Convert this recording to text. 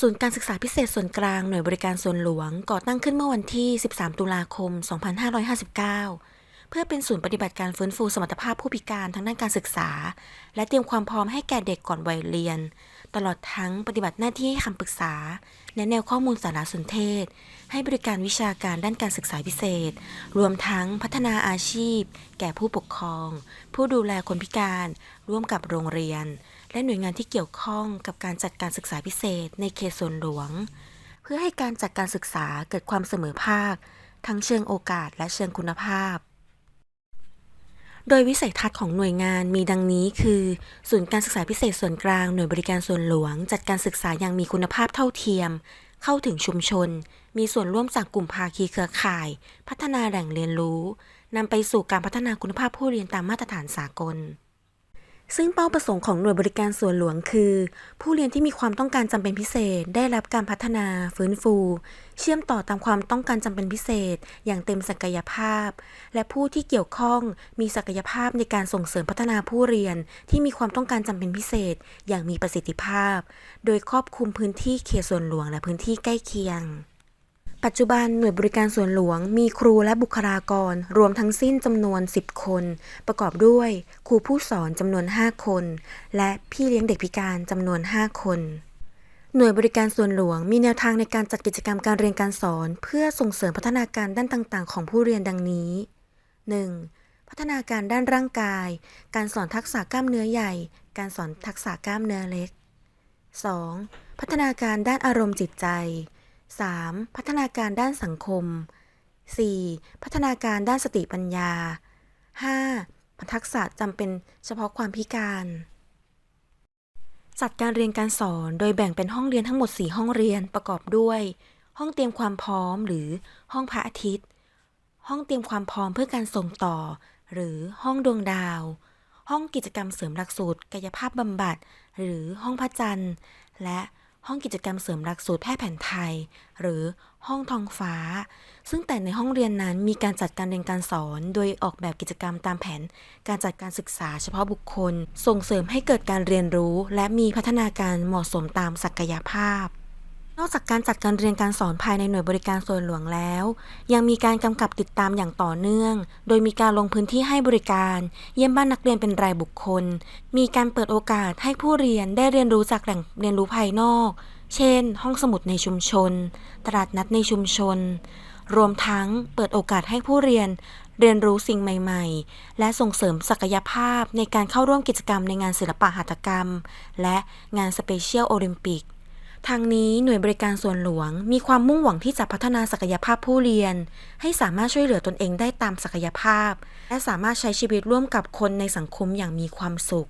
ศูนย์การศึกษาพิเศษส่วนกลางหน่วยบริการส่วนหลวงก่อตั้งขึ้นเมื่อวันที่ 13 ตุลาคม 2559 เพื่อเป็นศูนย์ปฏิบัติการฟื้นฟูสมรรถภาพผู้พิการทางด้านการศึกษา และเตรียมความพร้อมให้แก่เด็กก่อนวัยเรียน ตลอดทั้งปฏิบัติหน้าที่ให้คำปรึกษาและแนวข้อมูลสารสนเทศ ให้บริการวิชาการด้านการศึกษาพิเศษ รวมทั้งพัฒนาอาชีพ แก่ผู้ปกครอง ผู้ดูแลคนพิการ ร่วมกับโรงเรียน และหน่วยงานที่เกี่ยวข้องกับการจัดการศึกษาพิเศษ ในเขตส่วนหลวง เพื่อให้การจัดการศึกษาเกิดความเสมอภาค ทั้งเชิงโอกาสและเชิงคุณภาพ โดยวิสัยทัศน์ของหน่วยงานมีดังนี้คือ ศูนย์การศึกษาพิเศษส่วนกลางหน่วยบริการส่วนหลวง จัดการศึกษาอย่างมีคุณภาพเท่าเทียม เข้าถึงชุมชน มีส่วนร่วมจากกลุ่มภาคีเครือข่าย พัฒนาแหล่งเรียนรู้นำไปสู่การพัฒนาคุณภาพผู้เรียนตามมาตรฐานสากล ซึ่งเป้าประสงค์ของหน่วยบริการส่วนหลวงคือ ผู้เรียนที่มีความต้องการจำเป็นพิเศษ ได้รับการพัฒนา ฟื้นฟู เชื่อมต่อตามความต้องการจำเป็นพิเศษ อย่างเต็มศักยภาพ และผู้ที่เกี่ยวข้องมีศักยภาพในการส่งเสริมพัฒนาผู้เรียนที่มีความต้องการจำเป็นพิเศษ อย่างมีประสิทธิภาพ โดยครอบคลุมพื้นที่เขตส่วนหลวงและพื้นที่ใกล้เคียง ปัจจุบันหน่วยบริการส่วนหลวง มีครูและบุคลากร รวมทั้งสิ้นจำนวน 10 คน ประกอบด้วย ครูผู้สอนจำนวน 5 คน และพี่เลี้ยงเด็กพิการจำนวน 5 คนหน่วยบริการส่วนหลวงมีแนวทางในการจัดกิจกรรมการเรียนการสอน เพื่อส่งเสริมพัฒนาการด้านต่าง ๆ ของผู้เรียนดังนี้ 1. พัฒนาการด้านร่างกาย การสอนทักษะกล้ามเนื้อใหญ่ การสอนทักษะกล้ามเนื้อเล็ก 2. พัฒนาการด้านอารมณ์จิตใจ 3. พัฒนาการด้านสังคม 4. พัฒนาการด้านสติปัญญา 5. ทักษะจำเป็นเฉพาะความพิการ จัดการเรียนการสอนโดยแบ่งเป็นห้องเรียนทั้งหมด 4 ห้องเรียนประกอบด้วย ห้องเตรียมความพร้อมหรือห้องพระอาทิตย์ ห้องเตรียมความพร้อมเพื่อการส่งต่อ หรือห้องดวงดาว ห้องกิจกรรมเสริมหลักสูตร กายภาพบำบัด หรือห้องพระจันทร์ และ ห้องกิจกรรมเสริมหลักสูตรแพทย์แผนไทย หรือห้องทองฟ้า ซึ่งแต่ในห้องเรียนนั้นมีการจัดการเรียนการสอน โดยออกแบบกิจกรรมตามแผน การจัดการศึกษาเฉพาะบุคคล ส่งเสริมให้เกิดการเรียนรู้ และมีพัฒนาการเหมาะสมตามศักยภาพ อกจากการจัดการเรียนการสอนภายในหน่วยบริการส่วนหลวงแล้ว ยังมีการกำกับติดตามอย่างต่อเนื่อง โดยมีการลงพื้นที่ให้บริการ เยี่ยมบ้านนักเรียนเป็นรายบุคคล มีการเปิดโอกาสให้ผู้เรียนได้เรียนรู้จากแหล่งเรียนรู้ภายนอก เช่น ห้องสมุดในชุมชน ตลาดนัดในชุมชน รวมทั้งเปิดโอกาสให้ผู้เรียนเรียนรู้สิ่งใหม่ ๆ และส่งเสริมศักยภาพในการเข้าร่วมกิจกรรมในงานศิลปะหัตถกรรม และงานสเปเชียลโอลิมปิก ทางนี้หน่วยบริการส่วนหลวง มีความมุ่งหวังที่จะพัฒนาศักยภาพผู้เรียน ให้สามารถช่วยเหลือตนเองได้ตามศักยภาพ และสามารถใช้ชีวิตร่วมกับคนในสังคมอย่างมีความสุข